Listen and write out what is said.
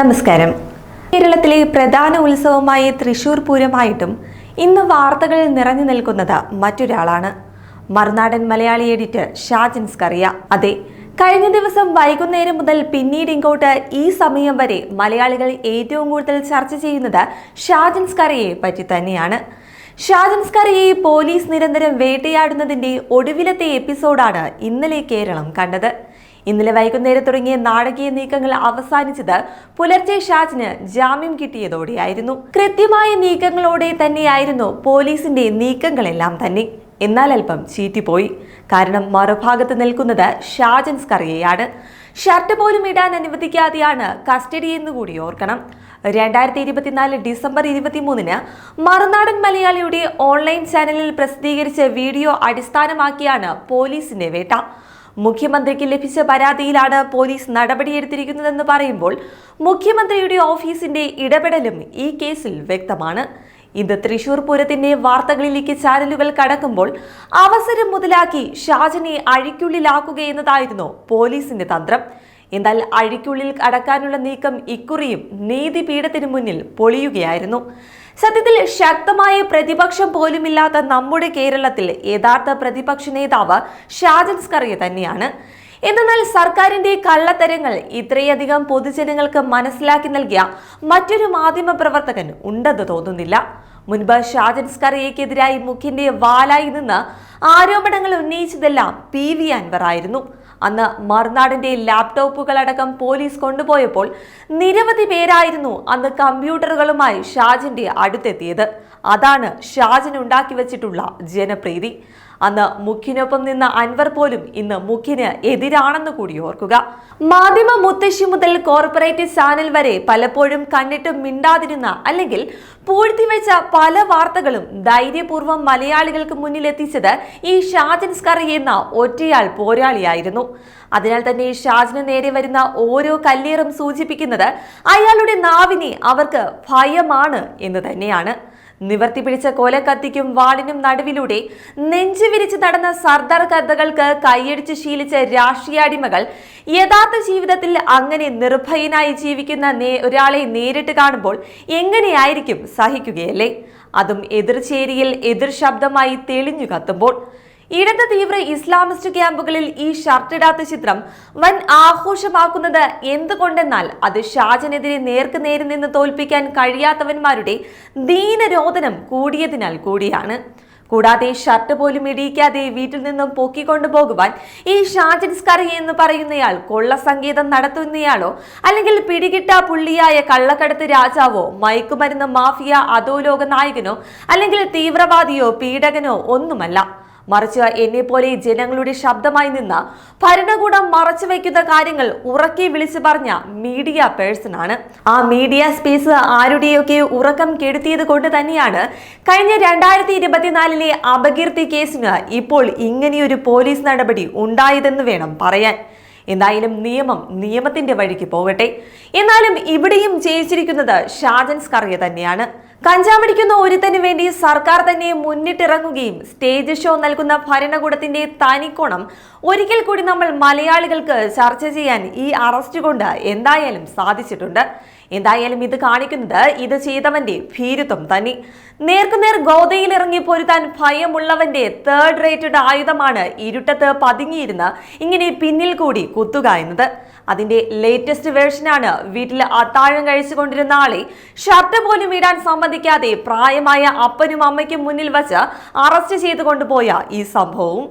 നമസ്കാരം. കേരളത്തിലെ പ്രധാന ഉത്സവമായ തൃശൂർ പൂരമായിട്ടും ഇന്ന് വാർത്തകളിൽ നിറഞ്ഞു നിൽക്കുന്നത് മറ്റൊരാളാണ്. മറുനാടൻ മലയാളി എഡിറ്റർ ഷാജിൻ സ്കറിയ. അതെ കഴിഞ്ഞ ദിവസം വൈകുന്നേരം മുതൽ പിന്നീട് ഇങ്ങോട്ട് ഈ സമയം വരെ മലയാളികൾ ഏറ്റവും കൂടുതൽ ചർച്ച ചെയ്യുന്നത് ഷാജിൻ സ്കറിയയെ പറ്റി തന്നെയാണ്. ഷാജിൻ സ്കറിയയെ പോലീസ് നിരന്തരം വേട്ടയാടുന്നതിന്റെ ഒടുവിലത്തെ എപ്പിസോഡാണ് ഇന്നലെ കേരളം കണ്ടത്. ഇന്നലെ വൈകുന്നേരം തുടങ്ങിയ നാടകീയ നീക്കങ്ങൾ അവസാനിച്ചത് പുലർച്ചെ ഷാജിന് ജാമ്യം കിട്ടിയതോടെയായിരുന്നു. കൃത്യമായ നീക്കങ്ങളോടെ തന്നെയായിരുന്നു പോലീസിന്റെ നീക്കങ്ങളെല്ലാം തന്നെ. എന്നാൽ അല്പം ചീറ്റിപ്പോയി. കാരണം മറുഭാഗത്ത് നിൽക്കുന്നത് ഷാജൻ സ്കറിയയാണ്. ഷർട്ട് പോലും ഇടാൻ അനുവദിക്കാതെയാണ് കസ്റ്റഡി എന്ന് കൂടി ഓർക്കണം. രണ്ടായിരത്തി ഇരുപത്തിനാല് ഡിസംബർ ഇരുപത്തിമൂന്നിന് മറുനാടൻ മലയാളിയുടെ ഓൺലൈൻ ചാനലിൽ പ്രസിദ്ധീകരിച്ച വീഡിയോ അടിസ്ഥാനമാക്കിയാണ് പോലീസിന്റെ വേട്ട. മുഖ്യമന്ത്രിക്ക് ലഭിച്ച പരാതിയിലാണ് പോലീസ് നടപടിയെടുത്തിരിക്കുന്നതെന്ന് പറയുമ്പോൾ മുഖ്യമന്ത്രിയുടെ ഓഫീസിന്റെ ഇടപെടലും ഈ കേസിൽ വ്യക്തമാണ്. ഇത് തൃശൂർ പൂരത്തിന്റെ വാർത്തകളിലേക്ക് ചാനലുകൾ കടക്കുമ്പോൾ അവസരം മുതലാക്കി ഷാജനെ അഴിക്കുള്ളിലാക്കുകയെന്നതായിരുന്നു പോലീസിന്റെ തന്ത്രം. എന്നാൽ അഴിക്കുള്ളിൽ അടക്കാനുള്ള നീക്കം ഇക്കുറിയും നീതിപീഠത്തിന് മുന്നിൽ പൊളിയുകയായിരുന്നു. സത്യത്തിൽ ശക്തമായ പ്രതിപക്ഷം പോലുമില്ലാത്ത നമ്മുടെ കേരളത്തിൽ യഥാർത്ഥ പ്രതിപക്ഷ നേതാവ് ഷാജൻ സ്കറിയ തന്നെയാണ്. എന്നാൽ സർക്കാരിന്റെ കള്ളത്തരങ്ങൾ ഇത്രയധികം പൊതുജനങ്ങൾക്ക് മനസ്സിലാക്കി നൽകിയ മറ്റൊരു മാധ്യമ പ്രവർത്തകൻ ഉണ്ടെന്ന് തോന്നുന്നില്ല. മുൻപ് ഷാജൻ സ്കറിയക്കെതിരായി മുഖ്യന്റെ വാലായി നിന്ന് ആരോപണങ്ങൾ ഉന്നയിച്ചതെല്ലാം പി വി അൻവർ ആയിരുന്നു. അന്ന് മറുനാടിന്റെ ലാപ്ടോപ്പുകളടക്കം പോലീസ് കൊണ്ടുപോയപ്പോൾ നിരവധി പേരായിരുന്നു അന്ന് കമ്പ്യൂട്ടറുകളുമായി ഷാജിന്റെ അടുത്തെത്തിയത്. അതാണ് ഷാജിനുണ്ടാക്കി വെച്ചിട്ടുള്ള ജനപ്രീതി. അന്ന് മുഖ്യനൊപ്പം നിന്ന അൻവർ പോലും ഇന്ന് മുഖ്യന് എതിരാണെന്ന് കൂടി ഓർക്കുക. മാധ്യമ മുത്തശ്ശി മുതൽ കോർപ്പറേറ്റ് ചാനൽ വരെ പലപ്പോഴും കണ്ടിട്ടും മിണ്ടാതിരുന്ന അല്ലെങ്കിൽ പൂഴ്ത്തിവെച്ച പല വാർത്തകളും ധൈര്യപൂർവം മലയാളികൾക്ക് മുന്നിലെത്തിച്ചത് ഈ ഷാജൻ സ്കറി എന്ന ഒറ്റയാൾ പോരാളിയായിരുന്നു. അതിനാൽ തന്നെ ഷാജിന് നേരെ വരുന്ന ഓരോ കല്ലേറും സൂചിപ്പിക്കുന്നത് അയാളുടെ നാവിനെ അവർക്ക് ഭയമാണ് എന്ന് തന്നെയാണ്. നിവർത്തി പിടിച്ച കൊലക്കത്തിക്കും വാളിനും നടുവിലൂടെ നെഞ്ചു വിരിച്ച് നടന്ന സർദാർ കഥകൾക്ക് കൈയടിച്ച് ശീലിച്ച രാഷ്ട്രീയാടിമകൾ യഥാർത്ഥ ജീവിതത്തിൽ അങ്ങനെ നിർഭയനായി ജീവിക്കുന്ന ഒരാളെ നേരിട്ട് കാണുമ്പോൾ എങ്ങനെയായിരിക്കും സഹിക്കുകയല്ലേ? അതും എതിർചേരിയിൽ എതിർ ശബ്ദമായി തെളിഞ്ഞു കത്തുമ്പോൾ ഇടത് തീവ്ര ഇസ്ലാമിസ്റ്റ് ക്യാമ്പുകളിൽ ഈ ഷർട്ടിടാത്ത ചിത്രം വൻ ആഘോഷമാക്കുന്നത് എന്തുകൊണ്ടെന്നാൽ അത് ഷാജനെതിരെ നേർക്ക് നിന്ന് തോൽപ്പിക്കാൻ കഴിയാത്തവന്മാരുടെ ദീനരോധനം കൂടിയതിനാൽ കൂടിയാണ്. കൂടാതെ ഷർട്ട് പോലും ഇടിയിക്കാതെ വീട്ടിൽ നിന്നും പൊക്കിക്കൊണ്ടു പോകുവാൻ ഈ ഷാജൻ സ്കറി എന്ന് പറയുന്നയാൾ കൊള്ള സംഗീതം നടത്തുന്നയാളോ അല്ലെങ്കിൽ പിടികിട്ട പുള്ളിയായ കള്ളക്കടത്ത് രാജാവോ മയക്കുമരുന്ന് മാഫിയ അധോലോക നായകനോ അല്ലെങ്കിൽ തീവ്രവാദിയോ പീഡകനോ ഒന്നുമല്ല. മറിച്ച് എന്നെ പോലെ ജനങ്ങളുടെ ശബ്ദമായി നിന്ന ഭരണകൂടം മറച്ചു വയ്ക്കുന്ന കാര്യങ്ങൾ ഉറക്കി വിളിച്ചു പറഞ്ഞ മീഡിയ പേഴ്സൺ ആണ്. ആ മീഡിയ സ്പേസ് ആരുടെയൊക്കെ ഉറക്കം കെടുത്തിയത് കൊണ്ട് തന്നെയാണ് കഴിഞ്ഞ രണ്ടായിരത്തി ഇരുപത്തിനാലിലെ അപകീർത്തി കേസിന് ഇപ്പോൾ ഇങ്ങനെയൊരു പോലീസ് നടപടി ഉണ്ടായതെന്ന് വേണം പറയാൻ. എന്തായാലും നിയമം നിയമത്തിന്റെ വഴിക്ക് പോകട്ടെ. എന്നാലും ഇവിടെയും ജയിച്ചിരിക്കുന്നത് ഷാജൻസ് കറിയ തന്നെയാണ്. കഞ്ചാവടിക്കുന്ന ഒരുത്തനു വേണ്ടി സർക്കാർ തന്നെ മുന്നിട്ടിറങ്ങുകയും സ്റ്റേജ് ഷോ നൽകുന്ന ഭരണകൂടത്തിന്റെ തനിക്കോണം. ഒരിക്കൽ കൂടി നമ്മൾ മലയാളികൾക്ക് ചർച്ച ചെയ്യാൻ ഈ അറസ്റ്റ് കൊണ്ട് എന്തായാലും സാധിച്ചിട്ടുണ്ട്. എന്തായാലും ഇത് കാണിക്കുന്നത് ഇത് ചെയ്തവന്റെ ഭീരുത്വം തന്നെ. നേർക്കുനേർ ഗോതയിൽ ഇറങ്ങി പൊരുത്താൻ ഭയമുള്ളവന്റെ തേർഡ് റേറ്റഡ് ആയുധമാണ് ഇരുട്ടത്ത് പതുങ്ങിയിരുന്ന് ഇങ്ങനെ പിന്നിൽ കൂടി കുത്തുക എന്നത്. അതിന്റെ ലേറ്റസ്റ്റ് വേർഷനാണ് വീട്ടിൽ അത്താഴം കഴിച്ചുകൊണ്ടിരുന്ന ആളെ ഷർട്ട് പോലും ഇടാൻ സമ്മതിക്കാതെ പ്രായമായ അപ്പനും അമ്മയ്ക്കും മുന്നിൽ വച്ച് അറസ്റ്റ് ചെയ്തു കൊണ്ടുപോയ ഈ സംഭവവും